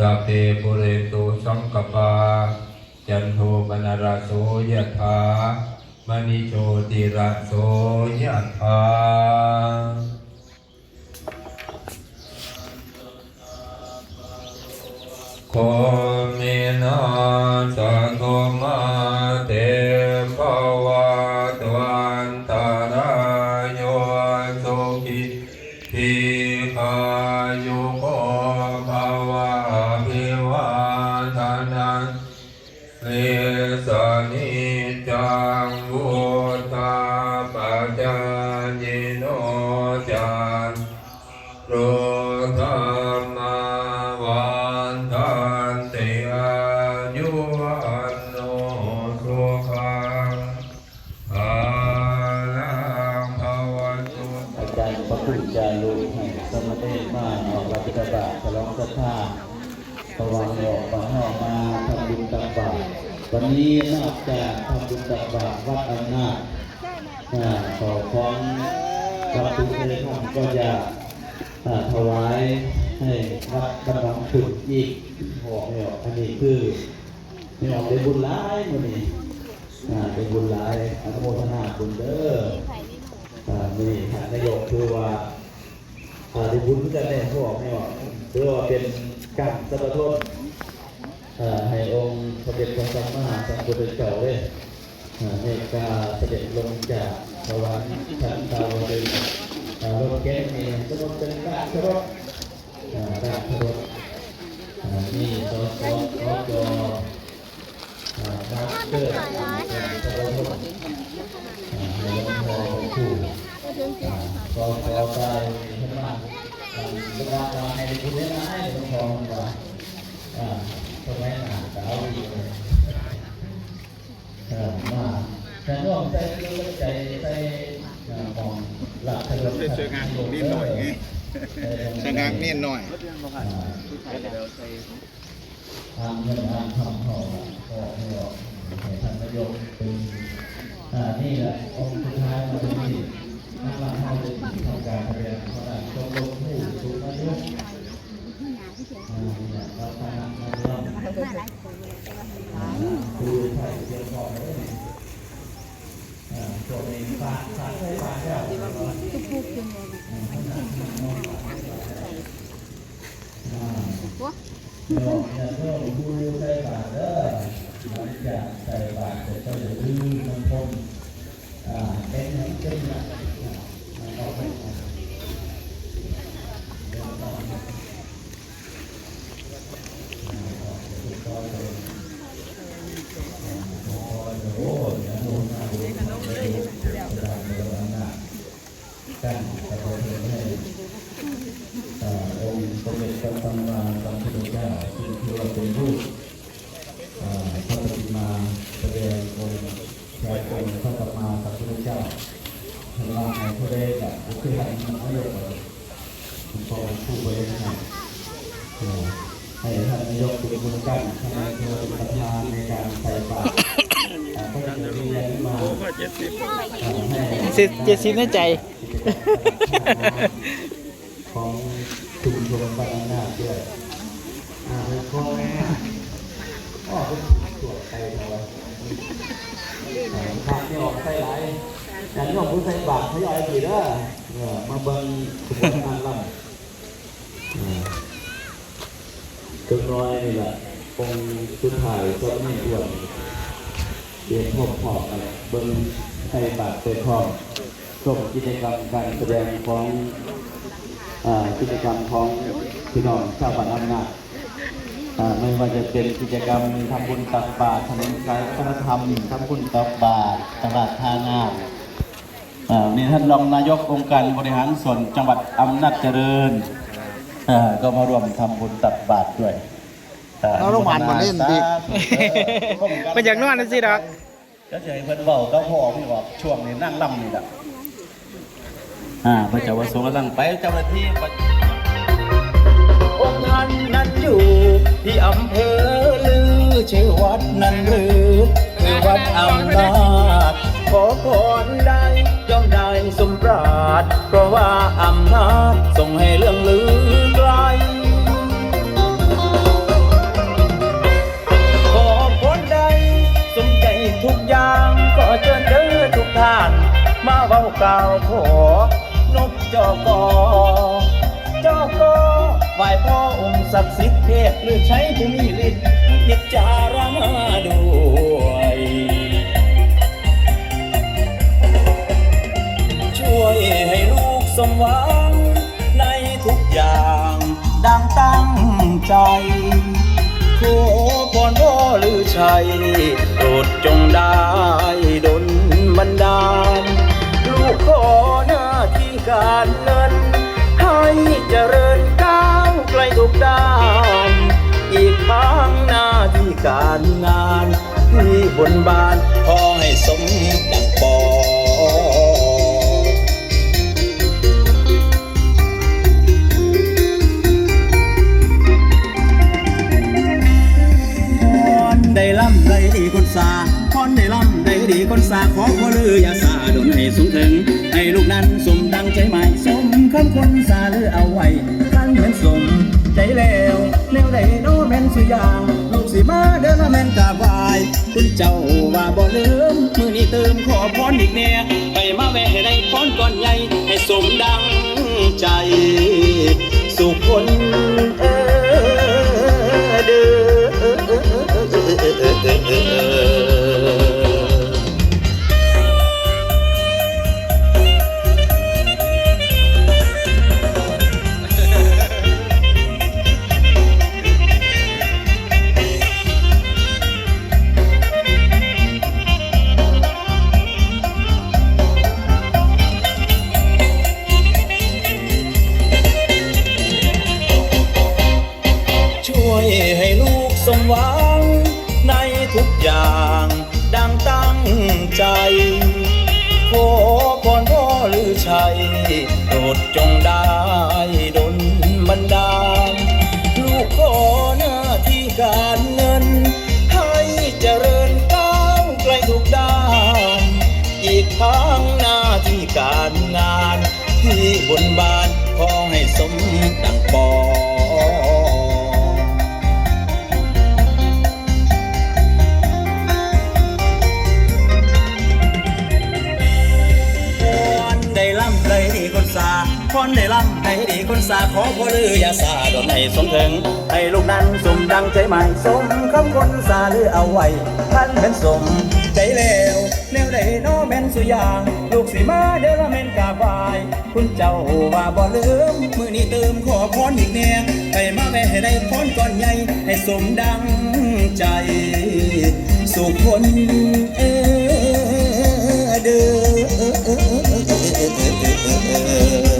สัพเพปุเรตุสังกปาจันโทปนารโสยะถามณิโชติระโสยะถาโคเมนะสะโทมาเตภวะตวันตารายโยสุขิทีขายุโก จารย์พระคุณจารุให้สมเด็จมาออกรับบิณฑบาตฉลองศรัทธาระวังออกมาห้องมาทำบุญตักบาตรวันนี้นอกจากทำบุญตักบาตรวัดอำนาจขอฟ้องรับทุกท่านก็จะถวายให้วัดกำลังฝึกอีกบอกเนี่ยอันนี้คือนี่ออกเป็นบุญหลายมื้อนี้อ่เป็นบุญหลายอนุโมทนาบุญเด้อ นนายกคือว่าอ่าที่บุญกันเนี่ยเขาบอกไม่ว่าหรือว่าเป็นการสะท้อนให้องค์พระเดชพระสัมมาสัมพุทธเจ้าเลยอ่าในการเสด็จลงจากสวรรค์ชั้นดาวดึงส์อ่ารถแก๊สนี่จะต้องเป็นการสะท้อนอ่าการสะท้อนอ่านี่สอสอสอจออ่าดาวเกิดการสะท้อนอ่าในหลวงพ่อของผู้ ก็ขอไปให้มาเวลาเราให้คุณได้มาให้หลวงพ่อมาอ่าทำไมหนาสาวดีเลยอ่มาแต่ร่วมใจใจใจอ่ามองหลักถนนได้เจองานนี้หน่อยไงชะงักนิดหน่อยทางเงินทางทำเขาก็ให้ออกท่านนายกเป็นนี่แหละองค์สุดท้ายมาเป็นที่ นักล่าเขาจะทำการแสดงเขาได้ชมรมผู้สูงอายุอ่านี่แหละเราทำมาเรื่องคือใส่เสียงบอกเลยอ่าตัวเองฝากฝากใช้ฝากแล้วอ่าเดี๋ยวอย่าเพิ่มผู้ใส่บาตรเด้อหลังจากใส่บาตรเสร็จก็อย่าลืมน้ำพรมอ่าเป็นน้ำเป็นน้ำอ่ามันออกไปอ่าเดี๋ยวต่อนะ กันขอเชิญให้เอ่อองค์สมเด็จพระสัมมาสัมพุทธเจ้าซึ่งถือว่าเป็นรูปเอ่อพระปฏิมาแสดงองค์ชายองค์พระสัมมาสัมพุทธเจ้าท่านว่าให้พระเดชกับผู้ที่ให้มันไม่ยกเลยคุณ พ่อผู้บริหารเอ่อให้ท่านนายกคุณบุญกันท่านนายกเป็นประธานในการใส่บาตรเอ่อพระเจ้าเรียนมาเจ็ดสิบสิบเจ็ดสิบในใจ ของชุมชนบ้านอำนาจด้วยอ่าแล้วก็อ๋อเป็นตรวจไปเท่าไหร่อ่าภาพที่ออกใส่ไหลายแต่นี่ของผู้ใส่บาตรเขาย่อยกี่เด้อเออมาเบิ่งขบวนการลำ อ่าเครื่องน้อยนี่แหละองค์สุดท้ายก็ไม่อ้วนเรียนพบพอกันเบิ่งใส่บาตรเปิดพร้อมชมกิจกรรมการแสดงของกิจกรรมของพี่น้องชาวบ้านอำนาจไม่ว่าจะเป็นกิจกรรมทำบุญตักบาตรถนนสายพระธรรมทำบุญตักบาตรตลาดท่างามอ่านี่ท่านรองนายกองค์การบริหารส่วนจังหวัดอำนาจเจริญ อ่าก็มาร่วมทำบุญตักบาตรด้วยเอาโรงพยาบาลมาเล่นดิ เป็นอย่างนั้นนะสิดอกก็จะให้เพิ่นเบาก็พอพี่บอกช่วงนี้นั่งล่ำนี่แหละอ่าพระเจ้าวสุกำลังไปเจ้าหน้าที่ปฏิองค์ท่านนั้นอยู่ที่อำเภอลือชื่อวัดนั้นหรือคือวัดอำนาจขอพรได้ย่อมได้สมปรารถเพราะว่าอำนาจส่งให้เรื่องลือ กล่าวขอนกจอกอจอกอไหวพ่อองค์ศักดิ์สิทธิ์เทพหรือใช้ผู้มีฤทธิ์พิจารณาด้วยช่วยให้ลูกสมหวัง ในทุกอย่างดังตั้งใจขอพรพ่อหรือชัยโปรดจงได้ด ดานอีกทั้งหน้าที่การงานที่บนบานขอให้สมดังปองพรได้ล่ำได้ดีคนสาพรได้ล่ำได้ดีคนสาขอขอลืออย่าสาดนให้สูงถึง ให้ลูกนั้นสมดังใจหมายสมคำคนสาลือเอาไว้ท่านเหมือนสม ใจแล้วแนวใดโนแม่นสุยางลูกสิมาเดินมาแม่นกาบไหวายคุณเจ้าว่าบ่ลืมมือนี้เติมขอพรอีกแน่ไปมาแวะให้ได้พรก่อนใหญ่ให้สมดังใจ ง พรได้ลำได้ดีคนสาขอพ่อลืออย่าสาดนให้สมถึง ให้ลูกนั้นสมดังใจใหมายสมคำคนสาลือเอาไว้ท่านเป็นสมใจแล้วแนวใดโนแม่นสุยาง ลูกสิมาเดินมาแม่นกาบไหวายคุณเจ้าว่าบ่ลืมมือนี้เติมขอพรอีกแน่ไปมาแวะให้ได้พรก่อนใหญ่ให้สมดังใจ สุขคนเออเด้อ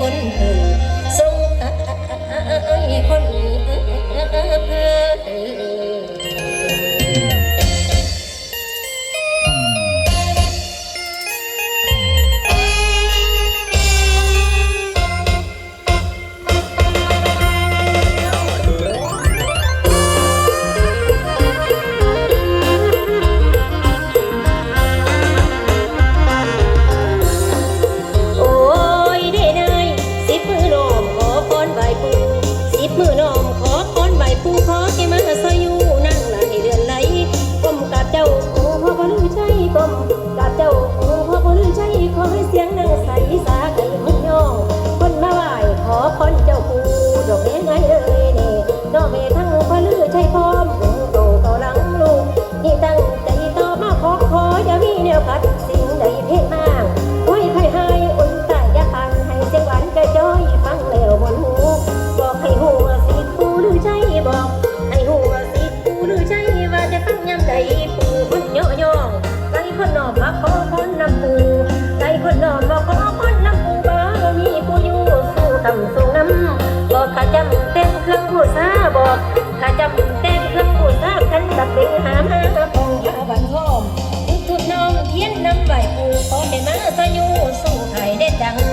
คนอื่นาจำเต้นเครื่องบูชากันตับเป็นหามาองหาบันหอมทุกน้องเทียนน้ำใบปูขอให้มาสยู่สู่ไข่ได้ดัง